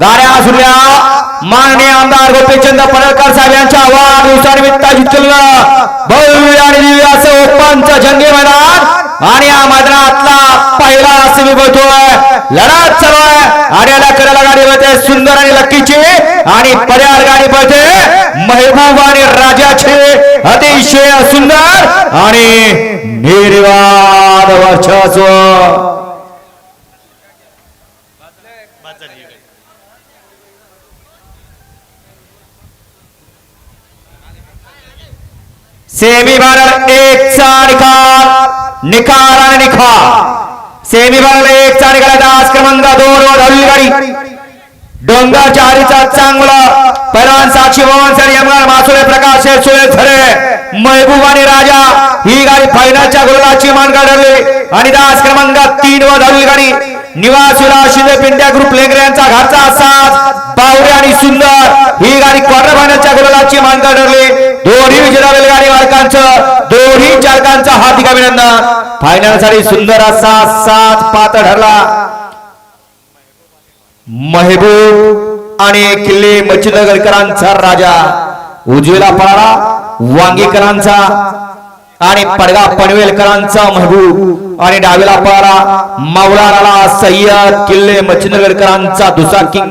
गाड्या सुटल्या माननीय आमदार गोपीचंद पडळकर साहेब यांच्या वाढदिवसानिमित्त जिंकलं भव्य आणि दिव्य असं ओपनच जंगी मैदान. आणि या मैदानातला पहिला सेमी बोलतोय लढत चालू आहे. आणि करायला गाडी बघते सुंदर आणि लक्कीची आणि पर्याय गाडी बघते महबूब आणि राजाचे. अतिशय सुंदर आणि निर्वाद वर्चस्व. सेमी एक चा निकाल. निकाल आणि निकाल सेमी एक चा निकाल. दास क्रमांक दोन वर हल्ली गाडी डोंगर चारीचा चांगला पैलवान साक्षी भवन सर यमगार मासुळे प्रकाश सोळे खरे महबूब आणि राजा. ही गाडी फायनलच्या गोलाची मानका ठरली. आणि दास क्रमांक तीन वर हल्ली गाडी निवास विलास शिंदे पिंड्या ग्रुप लेंगरे यांचा घरचा साथ बावरे आणि सुंदर. ही गाडी क्वार्टर फायनलच्या गोलाची मानका ठरली. गाडी मालकांचं दोन्ही चालकांचं हार्दिक अभिनंदन. फायनलसाठी सुंदर असा सात पात ठरला. महबूब आणि किल्ले मच्छिंद्रगडकरांचा राजा. उजवीला पळाला वांगीकरांचा आणि पडगा पनवेलकरांचा महबूब. आणि डावीला पळाला मावळाला सय्यद किल्ले मच्छिंद्रगडकरांचा दुसरा किंग.